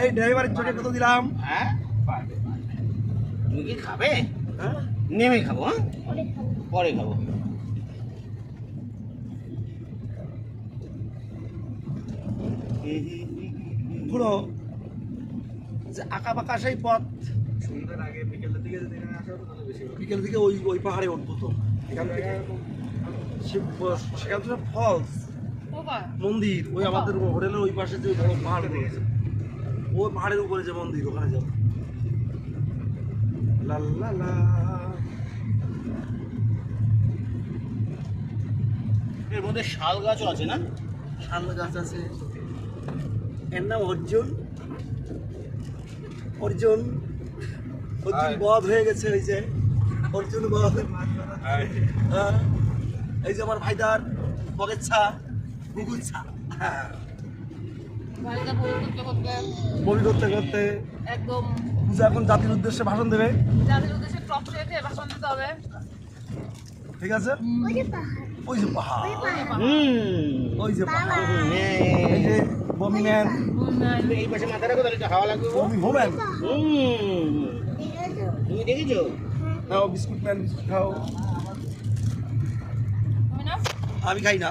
এই ড্রাইভারের চোখে কত দিলাম? হ্যাঁ? তুমি কি খাবে? হ্যাঁ? নেমে খাব হ্যাঁ? পরে খাব। পুরো যে আঁকা বাঁকা সেই পথ। সন্ধ্যার আগে বিকেলের দিকে যদি এখানে আসা হতো তাহলে বেশি হতো। বিকেলের দিকে ওই ওই পাহাড়ে উঠবো তো। এখান থেকে সেখান থেকে ফলস মন্দির ওই আমাদের হোটেলের ওই পাশে যে বড় পাহাড় রয়েছে ওই পাহাড়ের উপরে যে মন্দির ওখানে যাব। লা লা লা। এর মধ্যে শাল গাছও আছে না? শাল গাছ আছে। এর নাম অর্জুন। অর্জুন। অর্জুন বধ হয়ে গেছে ওই যে। অর্জুন বধ। হ্যাঁ। এই যে আমার ভাইদার বগেচ্ছা করতে করতে। করতে করতে। একদম। পূজা এখন জাতির উদ্দেশ্যে ভাষণ দেবে। যাদের উদ্দেশ্যে টপ রেখে ভাষণ দিতে হবে। ঠিক আছে? ওই যে পাহাড়। ওই যে পাহাড়। এই যে বমি ম্যান এই পাশে মাথা রাখো তাহলে হাওয়া লাগবে। বমি হোম্যান তুমি দেখেছ? খাও বিস্কুট ম্যান বিস্কুট খাও আমি খাই না।